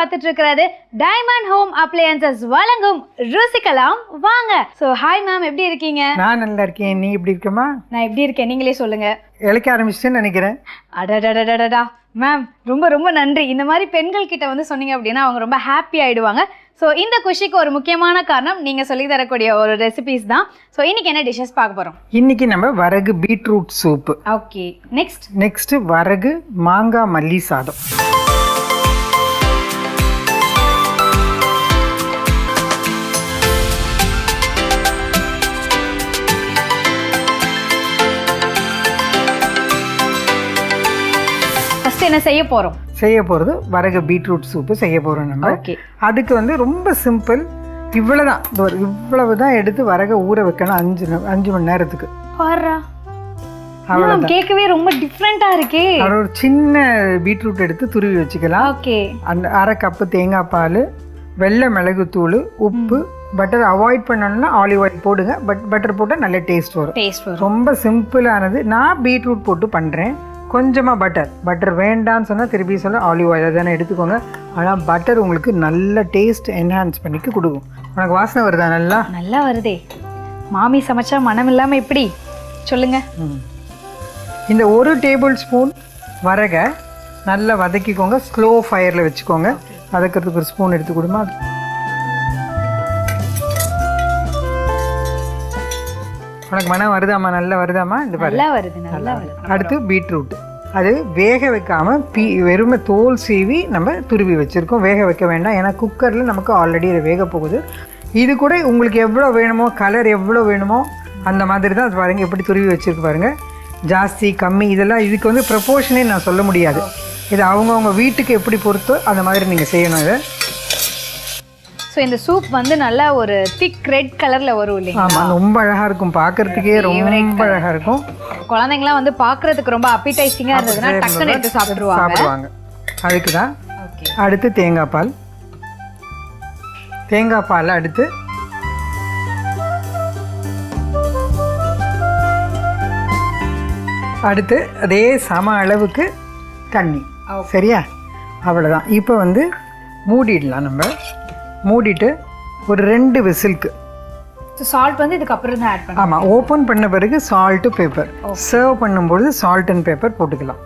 பார்த்துட்டு இருக்கிறது diamond home appliances வழங்கும் ருசிக்கலாம். வாங்க. ஸோ ஹாய் மேம் எப்படி இருக்கீங்க? நான் நல்லா இருக்கேன். நீ இப்படி இருக்கமா நான் எப்படி இருக்கேன்? நீங்களே சொல்லுங்க. இழைக்க ஆரம்பிச்சிட்டேன்னு நினைக்கிறேன். அடடடடடடா மேம் ரொம்ப ரொம்ப நன்றி. இந்த மாதிரி பெண்கள் கிட்ட வந்து சொன்னீங்க அப்படின்னா அவங்க ரொம்ப ஹாப்பி ஆயிடுவாங்க. ஸோ இந்த குஷிக்கு ஒரு முக்கியமான காரணம் நீங்கள் சொல்லி தரக்கூடிய ஒரு ரெசிபிஸ் தான். ஸோ இன்னைக்கு என்ன டிஷ்ஷஸ் பார்க்க போகிறோம் இன்னைக்கு நம்ம வரகு beetroot soup okay next next வரகு மாங்காய் மல்லி சாதம். என்ன செய்ய போகிறோம் செய்ய போகிறது வரகு பீட்ரூட் சூப்பு செய்ய போகிறோம் நம்ம. ஓகே அதுக்கு வந்து ரொம்ப சிம்பிள் இவ்வளோதான் இவ்வளவு தான் எடுத்து வரக ஊற வைக்கணும் அஞ்சு அஞ்சு மணி நேரத்துக்கு. கேட்கவே ரொம்ப டிஃப்ரெண்ட்டாக இருக்கே. ஒரு சின்ன பீட்ரூட் எடுத்து துருவி வச்சுக்கலாம். ஓகே அந்த அரை கப்பு தேங்காய் பால் வெள்ளை மிளகுத்தூள் உப்பு பட்டர் அவாய்ட் பண்ணணும்னா ஆலிவ் ஆயில் போடுங்க. பட் பட்டர் போட்டால் நல்ல டேஸ்ட் வரும். டேஸ்ட் வரும். ரொம்ப சிம்பிளானது நான் பீட்ரூட் போட்டு பண்ணுறேன் கொஞ்சமாக பட்டர் பட்டர் வேண்டாம்னு சொன்னால் திருப்பி சொல்ல ஆலிவ் ஆயில் தானே எடுத்துக்கோங்க. ஆனால் பட்டர் உங்களுக்கு நல்ல டேஸ்ட் என்ஹான்ஸ் பண்ணிக்க கொடுக்கும். உனக்கு வாசனை வருதா நல்லா? நல்லா வருதே. மாமி சமைச்சா மனம் இல்லாம எப்படி? சொல்லுங்க. ம். இந்த ஒரு டேபிள் ஸ்பூன் வரக நல்லா வதக்கிக்கோங்க. ஸ்லோ ஃபயரில் வச்சுக்கோங்க. வதக்கிறதுக்கு ஒரு ஸ்பூன் எடுத்து கொடுமா. உனக்கு மனம் வருதாம்மா? நல்லா வருதாம்மா? இந்த பாரு. நல்லா வருது நல்லா வருது. அடுத்து பீட்ரூட். அது வேக வைக்காம பீ வெறுமை தோல் சீவி நம்ம துருவி வச்சுருக்கோம். வேக வைக்க வேண்டாம். ஏன்னா குக்கரில் நமக்கு ஆல்ரெடி இது வேக போகுது. இது கூட உங்களுக்கு எவ்வளோ வேணுமோ கலர் எவ்வளோ வேணுமோ அந்த மாதிரி தான் அது பாருங்கள் எப்படி துருவி வச்சுருக்கு பாருங்கள் ஜாஸ்தி கம்மி இதெல்லாம் இதுக்கு வந்து ப்ரப்போர்ஷனே நான் சொல்ல முடியாது. இது அவங்கவுங்க வீட்டுக்கு எப்படி பொறுத்தோ அந்த மாதிரி நீங்கள் செய்யணும் இதை. ஸோ இந்த சூப் வந்து நல்லா ஒரு திக் ரெட் கலர்ல வரும் இல்லைங்க ஆமாம் ரொம்ப அழகாக இருக்கும். பார்க்கறதுக்கே ரொம்ப அழகாக இருக்கும். குழந்தைங்களாம் வந்து பார்க்கிறதுக்கு ரொம்ப அப்பீடைசிங்கா இருந்ததுன்னா டக்குன்னு எடுத்து சாப்பிட்டுருவாங்க. சாப்பிடுவாங்க. அதுக்கு தான் அடுத்து தேங்காய் பால். தேங்காய் பால் அடுத்து அடுத்து அதே சம அளவுக்கு தண்ணி. சரியா? அவ்வளோதான் இப்போ வந்து மூடிடலாம் நம்ம. மூடிட்டு ஒரு ரெண்டு விசிலுக்கு. ஸோ சால்ட் வந்து இதுக்கப்புறம் தான் ஆட் பண்ணுவோம் ஆமாம் ஓப்பன் பண்ண பிறகு சால்ட்டு பேப்பர் சர்வ் பண்ணும்பொழுது சால்ட் அண்ட் பேப்பர் போட்டுக்கலாம்.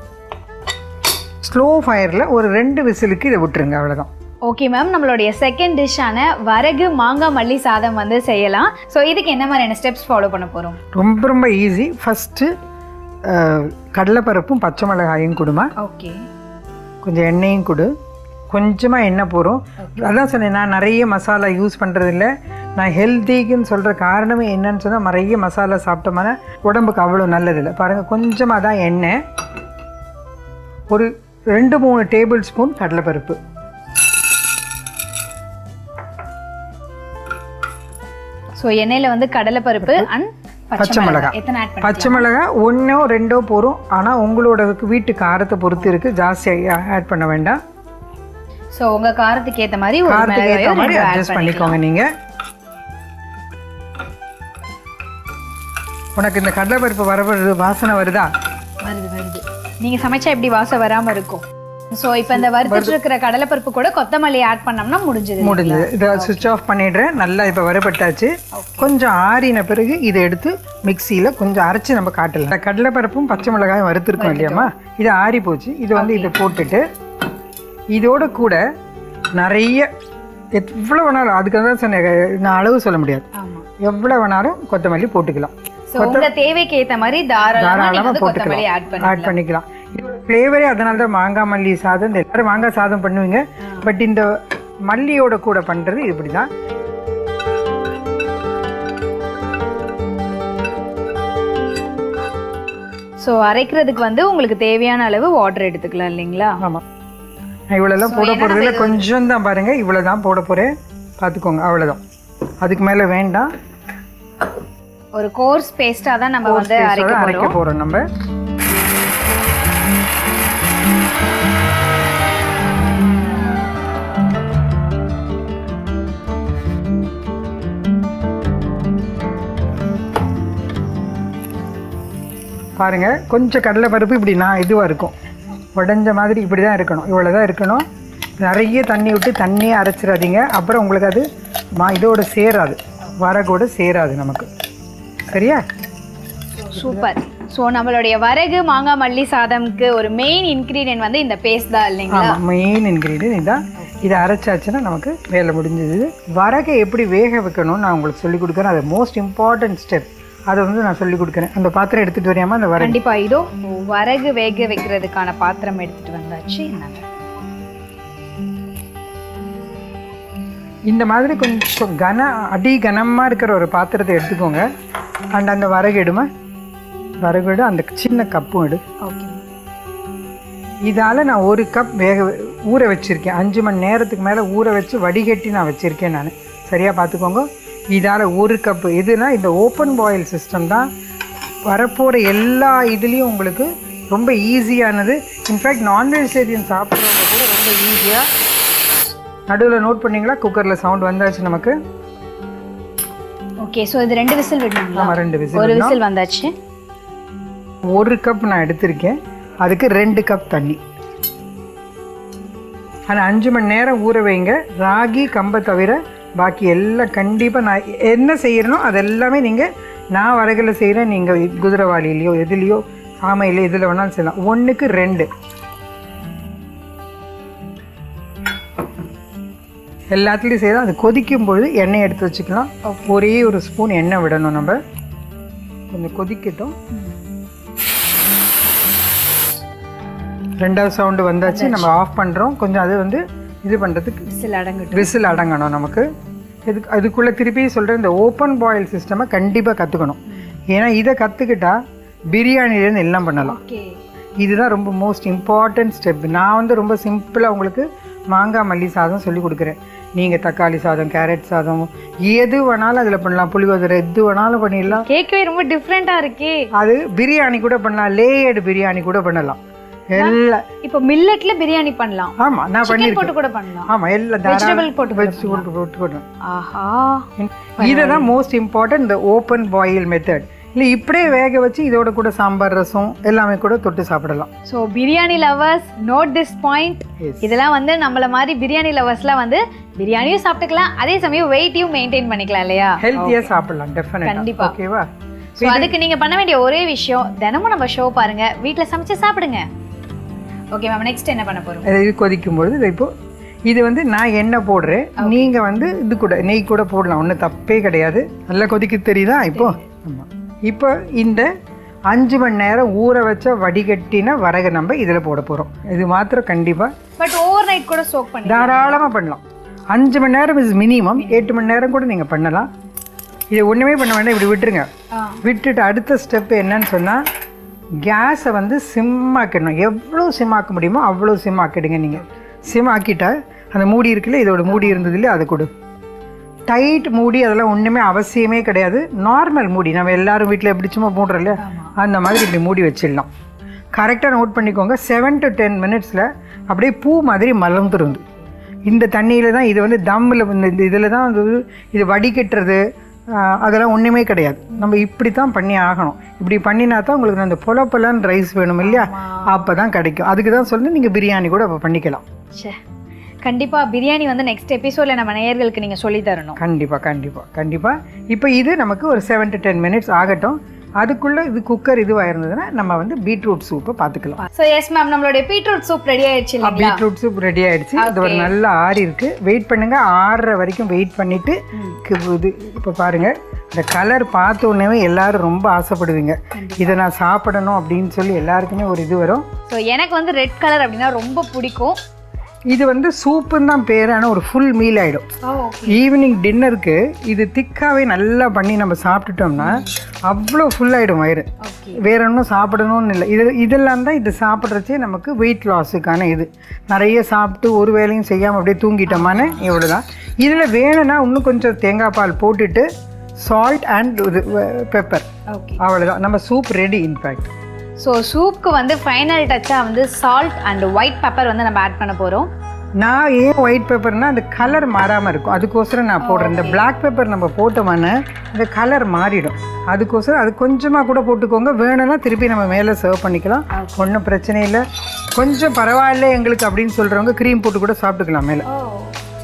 ஸ்லோ ஃபயரில் ஒரு ரெண்டு விசிலுக்கு இதை விட்டுருங்க அவ்வளோதான் ஓகே மேம் நம்மளுடைய செகண்ட் டிஷ்ஷான வரகு மாங்காய் மல்லி சாதம் வந்து செய்யலாம். ஸோ இதுக்கு என்ன மாதிரியான ஸ்டெப்ஸ் ஃபாலோ பண்ண போகிறோம் ரொம்ப ரொம்ப ஈஸி ஃபஸ்ட்டு கடலைப்பருப்பும் பச்சை மிளகாயும் கொடுமா. ஓகே கொஞ்சம் எண்ணெயும் கொடு. கொஞ்சமாக எண்ணெய் போகிறோம் அதான் சொன்னேன் நான் நிறைய மசாலா யூஸ் பண்ணுறதில்ல நான் ஹெல்த்திக்குன்னு சொல்கிற காரணமே என்னன்னு சொன்னால் நிறைய மசாலா சாப்பிட்டோம்னா உடம்புக்கு அவ்வளோ நல்லதில்லை. பாருங்கள் கொஞ்சமாக தான் எண்ணெய். ஒரு ரெண்டு மூணு டேபிள் ஸ்பூன் கடலைப்பருப்பு. ஸோ எண்ணெயில் வந்து கடலைப்பருப்பு அண்ட் பச்சை மிளகாய். எத்தனை ஆட் பண்ணி பச்சை மிளகாய் ஒன்றோ ரெண்டோ போகிறோம் ஆனால் உங்களோட வீட்டு காரத்தை பொறுத்து இருக்குது ஜாஸ்தி ஆட் பண்ண வேண்டாம். ஸோ உங்க காரத்துக்கு ஏற்ற மாதிரி ஒரு காரத்துக்கு ஏற்ற மாதிரி அட்ஜஸ்ட் பண்ணிக்கோங்க நீங்கள் உனக்கு இந்த கடலைப்பருப்பு வர வருது வாசனை வருதா? வருது வருது. நீங்க சமைச்சா எப்படி வாசம் வராம இருக்கும்? ஸோ இப்போ இந்த வறுத்துட்டு இருக்கிற கடலைப்பருப்பு கூட கொத்தமல்லி ஆட் பண்ணோம்னா முடிஞ்சது முடிஞ்சது. இதை சுவிட்ச் ஆஃப் பண்ணிடுறேன். நல்லா இப்போ வரப்பட்டாச்சு கொஞ்சம் ஆறின பிறகு இதை எடுத்து மிக்சியில் கொஞ்சம் அரைச்சி நம்ம காட்டலாம். இந்த கடலைப்பருப்பும் பச்சை மிளகாயும் வறுத்துருக்கோம் இல்லையாம்மா? இது ஆறி போச்சு இது வந்து இதை போட்டுட்டு இதோட கூட நிறைய எவ்வளோ வேணாலும் அதுக்கு தான் சொன்னேன் நான் அளவு சொல்ல முடியாது. எவ்வளோ வேணாலும் கொத்தமல்லி போட்டுக்கலாம். தேவைக்கு ஏற்ற மாதிரி தாராளமாக போட்டுக்கலாம். ஆட் பண்ணிக்கலாம். இதோட ஃப்ளேவரே அதனால தான் மாங்காய் மல்லி சாதம் இந்த எல்லாரும் மாங்காய் சாதம் பண்ணுவீங்க. பட் இந்த மல்லியோட கூட பண்ணுறது இப்படி தான் ஸோ அரைக்கிறதுக்கு வந்து உங்களுக்கு தேவையான அளவு வாட்டர் எடுத்துக்கலாம் இல்லைங்களா? ஆமாம் நான் இவ்வளோலாம் போட போகிறதில்ல கொஞ்சம் தான் பாருங்கள் இவ்வளோ தான் போட போகிறேன் பார்த்துக்கோங்க அவ்வளோதான் அதுக்கு மேலே வேண்டாம். ஒரு கோர்ஸ் பேஸ்டா தான் நம்ம வந்து அரைக்க போகிறோம் நம்ம. பாருங்க கொஞ்சம் கடலை பருப்பு இப்படி நான் இதுவாக இருக்கும். உடஞ்ச மாதிரி இப்படி தான் இருக்கணும். இவ்வளோ தான் இருக்கணும். நிறைய தண்ணி விட்டு தண்ணியே அரைச்சிடாதீங்க. அப்புறம் உங்களுக்கு அது மா இதோட சேராது. வரகோட சேராது நமக்கு. சரியா? சூப்பர். ஸோ நம்மளுடைய வரகு மாங்காய் மல்லி சாதம்க்கு ஒரு மெயின் இன்க்ரீடியன்ட் வந்து இந்த பேஸ்ட் தான் இல்லைங்களா? மெயின் இன்க்ரீடியன்ட் இதுதான் இதை அரைச்சாச்சுன்னா நமக்கு வேலை முடிஞ்சது. வரகை எப்படி வேக வைக்கணும்னு நான் உங்களுக்கு சொல்லிக் கொடுக்குறேன். அது மோஸ்ட் இம்பார்ட்டன்ட் ஸ்டெப் அதை வந்து நான் சொல்லிக் கொடுக்குறேன். அந்த பாத்திரம் எடுத்துகிட்டு வரையாமல் அந்த வரகு. கண்டிப்பா. இதோ வரகு வேக வைக்கிறதுக்கான பாத்திரம் எடுத்துட்டு வந்தாச்சு. இந்தாங்க. இந்த மாதிரி கொஞ்சம் கன அடி கனமாக இருக்கிற ஒரு பாத்திரத்தை எடுத்துக்கோங்க. அண்ட் அந்த வரகு எடுமா? வரகு எடு அந்த சின்ன கப்பும் எடு. ஓகே. இதால் நான் ஒரு கப் வேக ஊற வச்சுருக்கேன். அஞ்சு மணி நேரத்துக்கு மேலே ஊற வச்சு வடிகட்டி நான் வச்சுருக்கேன் நான். சரியாக பார்த்துக்கோங்க இதால் ஒரு கப்பு எதுனா இந்த ஓப்பன் பாயில் சிஸ்டம் தான் வரப்போகிற எல்லா இதுலேயும் உங்களுக்கு ரொம்ப ஈஸியானது இன்ஃபேக்ட் நான் வெஜிடேரியன் சாப்பிட்றவங்க கூட ரொம்ப ஈஸியாக நடுவில் நோட் பண்ணீங்களா? குக்கரில் சவுண்ட் வந்தாச்சு நமக்கு. ஓகே ஸோ இது ரெண்டு விசில் நம்ம ரெண்டு விசில் ஒரு விசில் வந்தாச்சு. ஒரு கப் நான் எடுத்திருக்கேன். அதுக்கு ரெண்டு கப் தண்ணி. அது அஞ்சு மணி நேரம் ஊற வைங்க. ராகி கம்பை தவிர பாக்கி எல்லாம் கண்டிப்பாக நான் என்ன செய்கிறனோ அதெல்லாமே நீங்கள் நான் வரகில் செய்கிறேன் நீங்கள் குதிரைவாளிலையோ எதுலேயோ சாமையிலையோ எதில் வேணாலும் செய்யலாம். ஒன்றுக்கு ரெண்டு. எல்லாத்துலேயும் செய்யலாம். அது கொதிக்கும் பொழுது எண்ணெய் எடுத்து வச்சுக்கலாம். ஒரே ஒரு ஸ்பூன் எண்ணெய் விடணும் நம்ம. கொஞ்சம் கொதிக்கட்டும். ரெண்டாவது சவுண்டு வந்தாச்சு. நம்ம ஆஃப் பண்ணுறோம் கொஞ்சம் அது வந்து இது பண்ணுறதுக்கு விசில் அடங்கட்டும். விசில் அடங்கணும் நமக்கு. இதுக்கு அதுக்குள்ளே திருப்பி சொல்கிறேன் இந்த ஓப்பன் பாயில் சிஸ்டமை கண்டிப்பாக கற்றுக்கணும் ஏன்னா இதை கற்றுக்கிட்டா பிரியாணிலேருந்து எல்லாம் பண்ணலாம். இதுதான் ரொம்ப மோஸ்ட் இம்பார்ட்டன்ட் ஸ்டெப் நான் வந்து ரொம்ப சிம்பிளாக உங்களுக்கு மாங்காய் மல்லி சாதம் சொல்லி கொடுக்குறேன். நீங்கள் தக்காளி சாதம் கேரட் சாதம் எது வேணாலும் அதில் பண்ணலாம். புளியோதரை எது வேணாலும் பண்ணிடலாம். கேட்கவே ரொம்ப டிஃப்ரெண்டா இருக்கே. அது பிரியாணி கூட பண்ணலாம். லேயர்டு பிரியாணி கூட பண்ணலாம். எல்லாம் இப்போ மில்லட்ல பிரியாணி பண்ணலாம். ஆமாம் நான் போட்டு கூட பண்ணலாம். ஆமாம் எல்லாம் Vegetable போட்டு வெஜிடபிள் போட்டு கூட. ஆஹா. இதுதான் மோஸ்ட் இம்பார்ட்டன்ட் இந்த ஓப்பன் பாயில் மெத்தட் இல்லை இப்படியே வேக வச்சு இதோட கூட சாம்பார் ரசம் எல்லாமே கூட தொட்டு சாப்பிடலாம். So biryani lovers note this point. இதெல்லாம் வந்து நம்மள மாதிரி பிரியாணி லவர்ஸ்லாம் வந்து பிரியாணியும் சாப்பிட்டுக்கலாம். அதே சமயம் வெயிட்டையும் மெயின்டைன் பண்ணிக்கலாம் இல்லையா? ஹெல்த்தியாக சாப்பிடலாம் டெஃபினட் கண்டிப்பா. ஓகேவா ஸோ அதுக்கு நீங்க பண்ண வேண்டிய ஒரே விஷயம் தினமும் நம்ம ஷோ பாருங்க. வீட்ல சமைச்சு சாப்பிடுங்க. ஓகே மேம் நெக்ஸ்ட் என்ன பண்ண போறோம்? இது கொதிக்கும் பொழுது இது இப்போ இது வந்து நான் எண்ணெய் போடுறேன். நீங்க வந்து இது கூட நெய் கூட போடலாம். ஒன்றும் தப்பே கிடையாது. நல்லா கொதிக்க தெரியுதா இப்போ? ஆமாம் இப்போ இந்த அஞ்சு மணி நேரம் ஊற வச்ச வடிகட்டின வரகை நம்ம இதில் போட போகிறோம் இது மாத்திரம் கண்டிப்பாக பட் ஓவர் நைட் கூட சோக் பண்ணி தாராளமாக பண்ணலாம். அஞ்சு மணி நேரம் இஸ் மினிமம் எட்டு மணி நேரம் கூட நீங்கள் பண்ணலாம். இது ஒன்றுமே பண்ண வேண்டாம். இப்படி விட்டுருங்க. விட்டுட்டு அடுத்த ஸ்டெப் என்னன்னு சொன்னால் கேஸை வந்து சிம்மாக்கிடணும் எவ்வளோ சிம்மாக்க முடியுமோ அவ்வளோ சிம்மாக்கிடுங்க நீங்கள் சிம்மாக்கிட்டா அந்த மூடி இருக்குல்ல இதோட மூடி இருந்தது இல்லையா அதை கொடு. டைட் மூடி அதெல்லாம் ஒன்றுமே அவசியமே கிடையாது. நார்மல் மூடி நம்ம எல்லாரும் வீட்டில் எப்படி சும்மா போடுறோம் இல்லையா? அந்த மாதிரி இப்படி மூடி வச்சிடலாம். கரெக்டாக நோட் பண்ணிக்கோங்க. செவன் டு டென் மினிட்ஸில் அப்படியே பூ மாதிரி மலர்ந்துருந்து இந்த தண்ணியில் தான் இது வந்து தம்மில் இந்த இதில் தான் வந்து இது வடிகட்டுறது. அதெல்லாம் ஒன்றுமே கிடையாது. நம்ம இப்படி தான் பண்ணி ஆகணும். இப்படி பண்ணினா தான் உங்களுக்கு அந்த பொல பொலன்னு ரைஸ் வேணும் இல்லையா? அப்போ தான் கிடைக்கும். அதுக்கு தான் சொல்லி நீங்கள் பிரியாணி கூட அப்போ பண்ணிக்கலாம். ச்சே. கண்டிப்பா பிரியாணி வந்து நெக்ஸ்ட் எபிசோட்ல நம்ம நேயர்களுக்கு நீங்க சொல்லி தரணும். கண்டிப்பாக கண்டிப்பாக கண்டிப்பாக இப்போ இது நமக்கு ஒரு செவன் டு டென் மினிட்ஸ் ஆகட்டும். அதுக்குள்ளே இது குக்கர் இதுவாக இருந்ததுன்னா நம்ம வந்து பீட்ரூட் சூப்பை பார்த்துக்கலாம் ஸோ எஸ் மேம் நம்மளுடைய பீட்ரூட் சூப் ரெடி ஆயிடுச்சு பீட்ரூட் சூப் ரெடி ஆயிடுச்சு. இது ஒரு நல்ல ஆறி இருக்கு வெயிட் பண்ணுங்க. ஆறுற வரைக்கும் வெயிட் பண்ணிட்டு இது இப்போ பாருங்க. இந்த கலர் பார்த்த உடனே எல்லாரும் ரொம்ப ஆசைப்படுவீங்க. இதை நான் சாப்பிடணும் அப்படின்னு சொல்லி எல்லாருக்குமே ஒரு இது வரும். ஸோ எனக்கு வந்து ரெட் கலர் அப்படின்னா ரொம்ப பிடிக்கும். இது வந்து சூப்புன்னு தான் பேர் ஆனால் ஒரு ஃபுல் மீல் ஆகிடும் ஈவினிங் டின்னருக்கு இது திக்காவே நல்லா பண்ணி நம்ம சாப்பிட்டுட்டோம்னா அவ்வளோ ஃபுல் ஆகிடும் வயிறு. வேற ஒன்றும் சாப்பிடணும்னு இல்லை. இது இதெல்லாம் தான் இது சாப்பிட்றச்சே நமக்கு வெயிட் லாஸுக்கான இது. நிறைய சாப்பிட்டு ஒரு வேலையும் செய்யாமல் அப்படியே தூங்கிட்டோமான்னு இவ்வளோ தான் இதில் வேணும்னா இன்னும் கொஞ்சம் தேங்காய் பால் போட்டுட்டு சால்ட் அண்ட் இது பெப்பர் அவ்வளோதான் நம்ம soup ready in fact so சூப்க்கு வந்து ஃபைனல் டச்சாக வந்து சால்ட் அண்ட் ஒயிட் பெப்பர் வந்து நம்ம ஆட் பண்ண போகிறோம் நான் ஏன் ஒயிட் பெப்பர்னா அந்த கலர் மாறாமல் இருக்கும். அதுக்கோசரம் நான் போடுறேன். இந்த பிளாக் பெப்பர் நம்ம போட்டோம்னா அந்த கலர் மாறிடும். அதுக்கோசரம் அது கொஞ்சமாக கூட போட்டுக்கோங்க. வேணும்னா திருப்பி நம்ம மேலே சர்வ் பண்ணிக்கலாம். ஒன்றும் பிரச்சனை இல்லை. கொஞ்சம் பரவாயில்ல எங்களுக்கு அப்படின்னு சொல்கிறவங்க க்ரீம் போட்டு கூட சாப்பிட்டுக்கலாம் மேலே.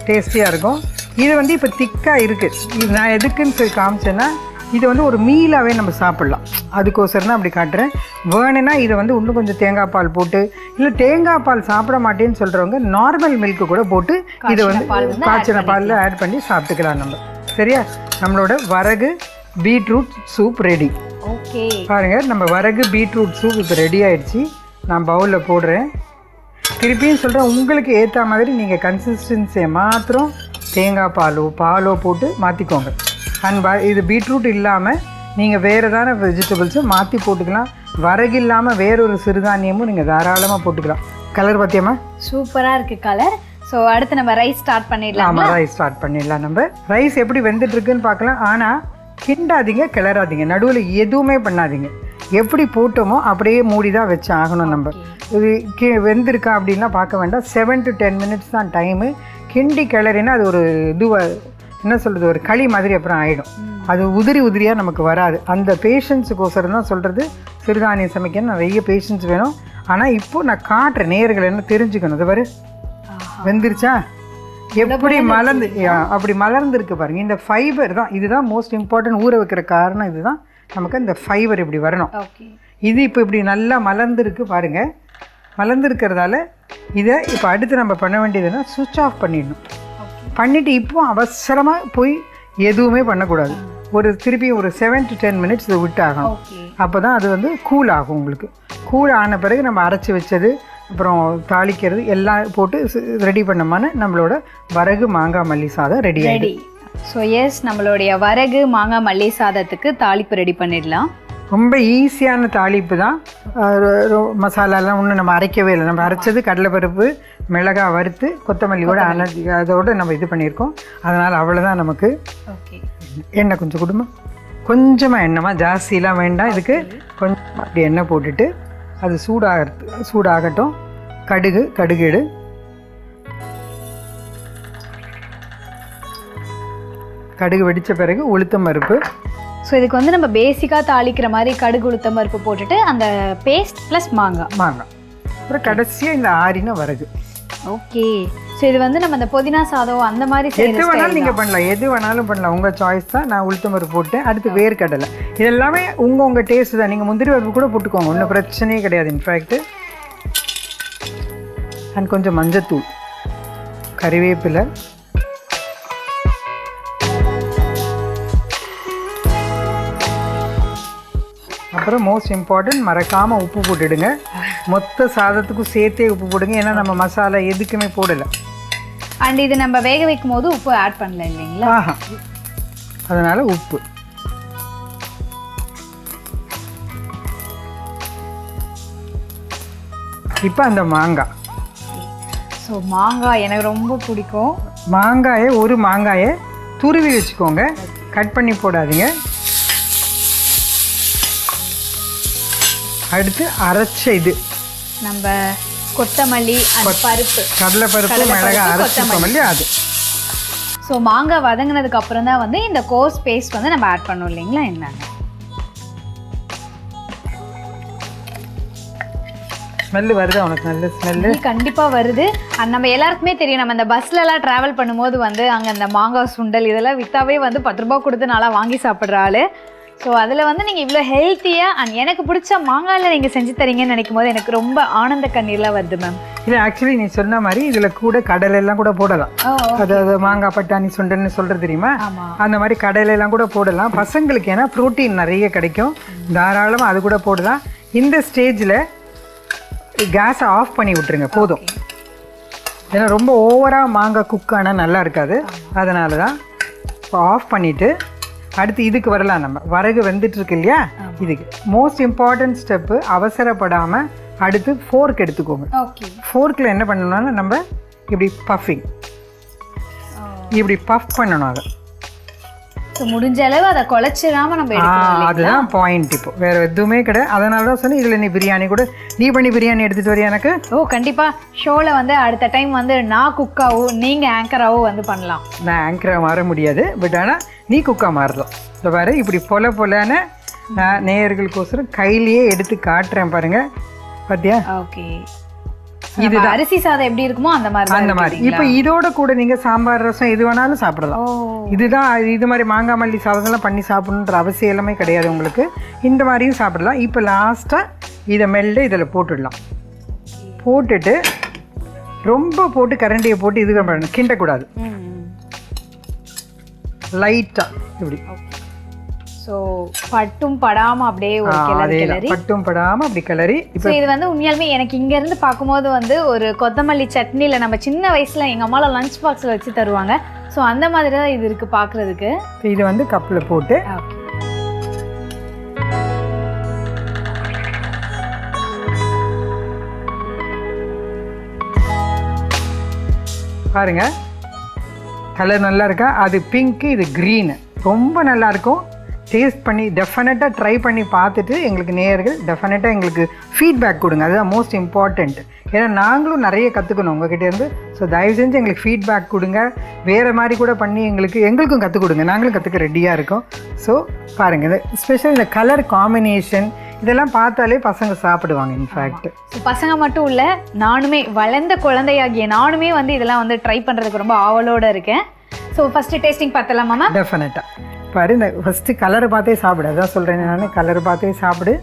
டேஸ்டியாக இருக்கும். இது வந்து இப்போ திக்காக இருக்குது இது நான் எதுக்குன்னு சொல்லி காமிச்சேன்னா இது வந்து ஒரு மீலாகவே நம்ம சாப்பிட்லாம். அதுக்கோசரம் தான் அப்படி காட்டுறேன். வேணும்னா இதை வந்து இன்னும் கொஞ்சம் தேங்காய் பால் போட்டு இல்லை தேங்காய் பால் சாப்பிட மாட்டேன்னு சொல்கிறவங்க நார்மல் மில்க்கு கூட போட்டு இதை வந்து காய்ச்சின பாலில் ஆட் பண்ணி சாப்பிட்டுக்கலாம் நம்ம. சரியா? நம்மளோட வரகு பீட்ரூட் சூப் ரெடி ஓகே. பாருங்க நம்ம வரகு பீட்ரூட் சூப் இப்போ ரெடி ஆயிடுச்சு. நான் பவுலில் போடுறேன். திருப்பியும் சொல்கிறேன் உங்களுக்கு ஏற்ற மாதிரி நீங்கள் கன்சிஸ்டன்சியை மாத்திரம் தேங்காய் பாலோ பாலோ போட்டு மாற்றிக்கோங்க அண்ட் இது பீட்ரூட் இல்லாமல் நீங்கள் வேறு ஏதான வெஜிடபிள்ஸும் மாற்றி போட்டுக்கலாம். வரகு இல்லாமல் வேறொரு சிறுதானியமும் நீங்கள் தாராளமாக போட்டுக்கலாம். கலர் பார்த்தியம்மா சூப்பரா இருக்கு கலர் ஸோ அடுத்து நம்ம ரைஸ் ஸ்டார்ட் பண்ணிடலாம் ஆமாம் ரைஸ் ஸ்டார்ட் பண்ணிடலாம் நம்ம. ரைஸ் எப்படி வெந்துட்டு இருக்குன்னு பார்க்கலாம். ஆனால் கிண்டாதீங்க கிளறாதீங்க. நடுவில் எதுவுமே பண்ணாதீங்க. எப்படி போட்டோமோ அப்படியே மூடி தான் வச்சு ஆகணும் நம்ம. இது கி வெந்திருக்கா அப்படின்லாம் பார்க்க வேண்டாம். செவன் டு டென் மினிட்ஸ் தான் டைமு கிண்டி கிளறினா அது ஒரு இதுவா என்ன சொல்கிறது ஒரு களி மாதிரி அப்புறம் ஆகிடும் அது உதிரி உதிரியாக நமக்கு வராது. அந்த பேஷன்ஸுக்கோசரம் தான் சொல்கிறது சிறுதானியம் சமைக்க நிறைய பேஷன்ஸ் வேணும். ஆனால் இப்போ நான் காட்டுறேன் நேர்கள் என்ன தெரிஞ்சுக்கணும். இது வரு வெந்துருச்சா? எப்படி மலர்ந்து அப்படி மலர்ந்துருக்கு பாருங்க. இந்த ஃபைபர் தான் இதுதான் மோஸ்ட் இம்பார்ட்டன்ட் ஊற வைக்கிற காரணம் இதுதான். நமக்கு இந்த ஃபைபர் இப்படி வரணும். இது இப்போ இப்படி நல்லா மலர்ந்துருக்கு பாருங்க. மலர்ந்துருக்கிறதால இதை இப்போ அடுத்து நம்ம பண்ண வேண்டியதுன்னா சுவிட்ச் ஆஃப் பண்ணிடணும். பண்ணிவிட்டு இப்போ அவசரமாக போய் எதுவுமே பண்ணக்கூடாது. ஒரு திருப்பி ஒரு செவன் டு டென் மினிட்ஸ் இதை விட்டு ஆகணும் ஓகே. அப்போ தான் அது வந்து கூல் ஆகும் உங்களுக்கு. கூல் ஆன பிறகு நம்ம அரைச்சி வச்சது அப்புறம் தாளிக்கிறது எல்லாம் போட்டு ரெடி பண்ணோம்னா நம்மளோட வரகு மாங்காய் மல்லி சாதம் ரெடி ஆகிடும் ரெடி ஸோ எஸ் நம்மளுடைய வரகு மாங்காய் மல்லி சாதத்துக்கு தாளிப்பு ரெடி பண்ணிடலாம். ரொம்ப ஈஸியான தாளிப்பு தான். மசாலாலாம் ஒன்றும் நம்ம அரைக்கவே இல்லை. நம்ம அரைச்சது கடலைப்பருப்பு மிளகாய் வறுத்து கொத்தமல்லியோட அலர்ஜி அதோட நம்ம இது பண்ணியிருக்கோம். அதனால் அவ்வளோதான் நமக்கு எண்ணெய் கொஞ்சம் கொடுமா. கொஞ்சமாக எண்ணெய்மா ஜாஸ்தியெலாம் வேண்டாம். இதுக்கு கொஞ்சம் அப்படி எண்ணெய் போட்டுட்டு அது சூடாகிறது சூடாகட்டும். கடுகு கடுகு எடு கடுகு வெடித்த பிறகு உளுத்தம் பருப்பு. ஸோ இதுக்கு வந்து நம்ம பேசிக்காக தாளிக்கிற மாதிரி கடுகு உளுத்தம் பருப்பு போட்டுட்டு அந்த பேஸ்ட் ப்ளஸ் மாங்காய். மாங்காய். அப்புறம் கடைசியாக இந்த ஆறின வரகு ஓகே ஸோ இது வந்து நம்ம இந்த புதினா சாதம் அந்த மாதிரி எது வேணாலும் நீங்கள் பண்ணலாம். எது வேணாலும் பண்ணலாம். உங்கள் சாய்ஸ் தான். நான் உளுத்தம் பருப்பு போட்டேன். அடுத்து வேர்க்கடலை. இது எல்லாமே உங்கள் உங்கள் டேஸ்ட் தான். நீங்கள் முந்திரி பருப்பு கூட போட்டுக்கோங்க. ஒன்றும் பிரச்சனையே கிடையாது. இன்ஃபேக்ட்டு அண்ட் கொஞ்சம் மஞ்சத்தூள். கறிவேப்பிலை. அப்புறம் மோஸ்ட் இம்பார்ட்டன்ட் மறக்காமல் உப்பு போட்டுடுங்க. மொத்த சாதத்துக்கும் சேர்த்தே உப்பு போடுங்க. ஏன்னா நம்ம மசாலா எதுக்குமே போடலை. அண்ட் இது நம்ம வேக வைக்கும் போது உப்பு ஆட் பண்ணல இல்லைங்களா? ஆஹா. அதனால் உப்பு. இப்போ அந்த மாங்காய் ஸோ மாங்காய் எனக்கு ரொம்ப பிடிக்கும். மாங்காயை ஒரு மாங்காயை துருவி வச்சுக்கோங்க. கட் பண்ணி போடாதீங்க. அடுத்து அரைச்ச இது. நம்ம கொத்தமல்லி பருப்பு. கடலைப்பருப்பு கடலைப்பருப்பு, மிளகாய் அரைச்சிருக்கோம் இல்லையா அது. ஸோ மாங்காய் வதங்கினதுக்கு அப்புறம் தான் வந்து இந்த கோஸ் பேஸ்ட் வந்து நம்ம ஆட் பண்ணோம் இல்லைங்களா என்னங்க ஸ்மெல்லு வருதா உனக்கு நல்ல ஸ்மெல்லு இது கண்டிப்பா வருது. அண்ட் நம்ம எல்லாருக்குமே தெரியும். நம்ம இந்த பஸ்ல எல்லாம் டிராவல் பண்ணும்போது வந்து அங்க அந்த மாங்காய் சுண்டல் இதெல்லாம் வித்தாவே வந்து பத்து ரூபாய் கொடுத்து நாளா வாங்கி சாப்பிட்ற ஆளு. ஸோ அதில் வந்து நீங்கள் இவ்வளோ ஹெல்த்தியாக அண்ட் எனக்கு பிடிச்ச மாங்காயில் நீங்கள் செஞ்சு தரீங்கன்னு நினைக்கும் போது எனக்கு ரொம்ப ஆனந்த கண்ணீர்லாம் வருது மேம் இது ஆக்சுவலி நீ சொன்ன மாதிரி இதில் கூட கடலை எல்லாம் கூட போடலாம். ஓ அது அது மாங்காய் பட்டாணி சுண்டல்னு சொல்கிறது தெரியுமா? அந்த மாதிரி கடையில எல்லாம் கூட போடலாம். பசங்களுக்கு ஏன்னா ப்ரோட்டீன் நிறைய கிடைக்கும். தாராளமாக அது கூட போடலாம். இந்த ஸ்டேஜில் கேஸை ஆஃப் பண்ணி விட்டுருங்க போதும். ஏன்னா ரொம்ப ஓவராக மாங்காய் குக் ஆனால் நல்லா இருக்காது. அதனால தான் இப்போ ஆஃப் பண்ணிவிட்டு அடுத்து இதுக்கு வரலாம் நம்ம. வரகு வெந்துட்டு இருக்கு இல்லையா இதுக்கு. மோஸ்ட் இம்பார்ட்டன்ட் ஸ்டெப்பு அவசரப்படாமல் அடுத்து ஃபோர்க் எடுத்துக்கோங்க. ஃபோர்க்கில் என்ன பண்ணணும்னா நம்ம இப்படி பஃபிங் இப்படி பஃப் பண்ணணும் அதை. முடிஞ்ச அளவு அதை குலைச்சிடாம நம்ம? அதுதான் பாயிண்ட் இப்போ. வேற எதுவுமே கிடையாது. அதனால தான் சொன்னேன் இதில் நீ பிரியாணி கூட நீ பண்ணி பிரியாணி எடுத்துட்டு வரியா எனக்கு? ஓ கண்டிப்பா. ஷோல வந்து அடுத்த டைம் வந்து நான் குக்காவோ நீங்க ஆங்கராவோ வந்து பண்ணலாம். நான் ஆங்கராக மாற முடியாது. பட் ஆனால் நீ குக்கா மாறலாம். இந்த பாரு இப்படி பொல பொலன்னு நான் நேயர்களுக்கோசரம் கையிலேயே எடுத்து காட்டுறேன் பாருங்க. பார்த்தியா ஓகே இது அரிசி சாதம் எப்படி இருக்குமோ அந்த மாதிரி அந்த மாதிரி. இப்போ இதோட கூட நீங்க சாம்பார் ரசம் எது வேணாலும் சாப்பிடலாம். இதுதான் இது- மாதிரி மாங்காய் மல்லி சாதம்லாம் பண்ணி சாப்பிடணுன்ற அவசியம் எல்லாமே கிடையாது உங்களுக்கு. இந்த மாதிரியும் சாப்பிடலாம். இப்போ லாஸ்ட்டாக இதை மெல்ல இதில் போட்டுடலாம். போட்டுட்டு ரொம்ப போட்டு கரண்டியை போட்டு இது கிண்டக்கூடாது. லைட்டாக இப்படி. ஸோ பட்டும் படாம அப்படியே ஒரு கிளறி பட்டும் படாமல் அப்படி கிளறி. இப்போ இது வந்து உண்மையாலுமே எனக்கு இங்க இருந்து பார்க்கும்போது வந்து ஒரு கொத்தமல்லி சட்னியில் நம்ம சின்ன வயசுல எங்க அம்மால லஞ்ச் பாக்ஸ்ல வச்சு தருவாங்க. ஸோ அந்த மாதிரி தான் இது இருக்கு பார்க்கிறதுக்கு. இதை வந்து கப்பில் போட்டு. பாருங்க. கலர் நல்லா இருக்கா? அது பிங்க்கு இது க்ரீனு ரொம்ப நல்லா இருக்கும். டேஸ்ட் பண்ணி டெஃபினட்டாக ட்ரை பண்ணி பார்த்துட்டு எங்களுக்கு நேயர்கள் டெஃபினட்டாக எங்களுக்கு ஃபீட்பேக் கொடுங்க. அதுதான் மோஸ்ட் இம்பார்ட்டண்ட் ஏன்னா நாங்களும் நிறைய கற்றுக்கணும் உங்ககிட்ட இருந்து. ஸோ தயவு செஞ்சு எங்களுக்கு ஃபீட்பேக் கொடுங்க. வேறு மாதிரி கூட பண்ணி எங்களுக்கு எங்களுக்கும் கற்றுக் கொடுங்க. நாங்களும் கற்றுக்க ரெடியாக இருக்கோம். ஸோ பாருங்கள் இது ஸ்பெஷல் இந்த கலர் காம்பினேஷன் இதெல்லாம் பார்த்தாலே பசங்க சாப்பிடுவாங்க இன்ஃபேக்ட் பசங்க மட்டும் இல்ல நானுமே வளர்ந்த குழந்தையாகிய நானுமே வந்து இதெல்லாம் வந்து ட்ரை பண்றதுக்கு ரொம்ப ஆவலோட இருக்கேன். ஸோ ஃபர்ஸ்ட் டேஸ்டிங் பார்த்தலாமா டெஃபினட்டாக பாரு இந்த ஃபஸ்ட்டு கலரை பார்த்தே சாப்பிடு. அதான் சொல்கிறேன் நான். கலர் பார்த்தே சாப்பிடு.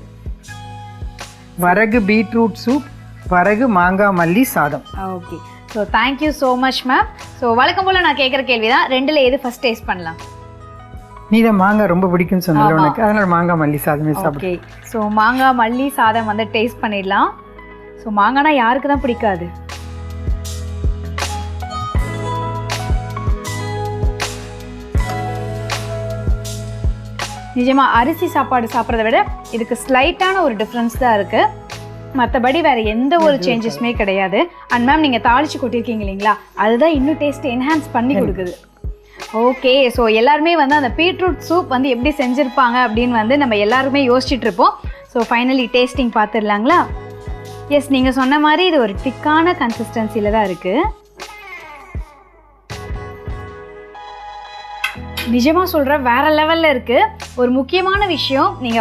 வரகு பீட்ரூட் சூப் வரகு மாங்காய் மல்லி சாதம். Okay so thank you so much ma'am so வழக்கம் போல் நான் கேட்குற கேள்வி தான் ரெண்டில் எது ஃபர்ஸ்ட் டேஸ்ட் பண்ணலாம்? நீ தான் மாங்காய் ரொம்ப பிடிக்கும்னு சொன்னல உனக்கு. அதனால மாங்காய் மல்லி சாதமே சாப்பிடு. ஓகே ஸோ மாங்காய் மல்லி சாதம் வந்து டேஸ்ட் பண்ணிடலாம். ஸோ மாங்காய்னா யாருக்கு தான் பிடிக்காது? நிஜமா அரிசி சாப்பாடு சாப்பிட்றத விட இதுக்கு ஸ்லைட்டான ஒரு டிஃப்ரென்ஸ் தான் இருக்கு. மற்றபடி வேற எந்த ஒரு சேஞ்சஸுமே கிடையாது. அண்ட் மேம் நீங்கள் தாளிச்சு கொட்டியிருக்கீங்க இல்லைங்களா? அதுதான் இன்னும் டேஸ்ட் என்ஹான்ஸ் பண்ணி கொடுக்குது. ஓகே ஸோ எல்லாருமே வந்து அந்த பீட்ரூட் சூப் வந்து எப்படி செஞ்சுருப்பாங்க அப்படின்னு வந்து நம்ம எல்லாருமே யோசிச்சுட்டு இருப்போம். ஸோ ஃபைனலி டேஸ்டிங் பார்த்துடலாங்களா? எஸ் நீங்கள் சொன்ன மாதிரி இது ஒரு திக்கான கன்சிஸ்டன்சியில் தான் இருக்குது நிஜமாக சொல்கிறேன் வேற லெவலில் இருக்குது ஒரு முக்கியமான விஷயம் நீங்கள்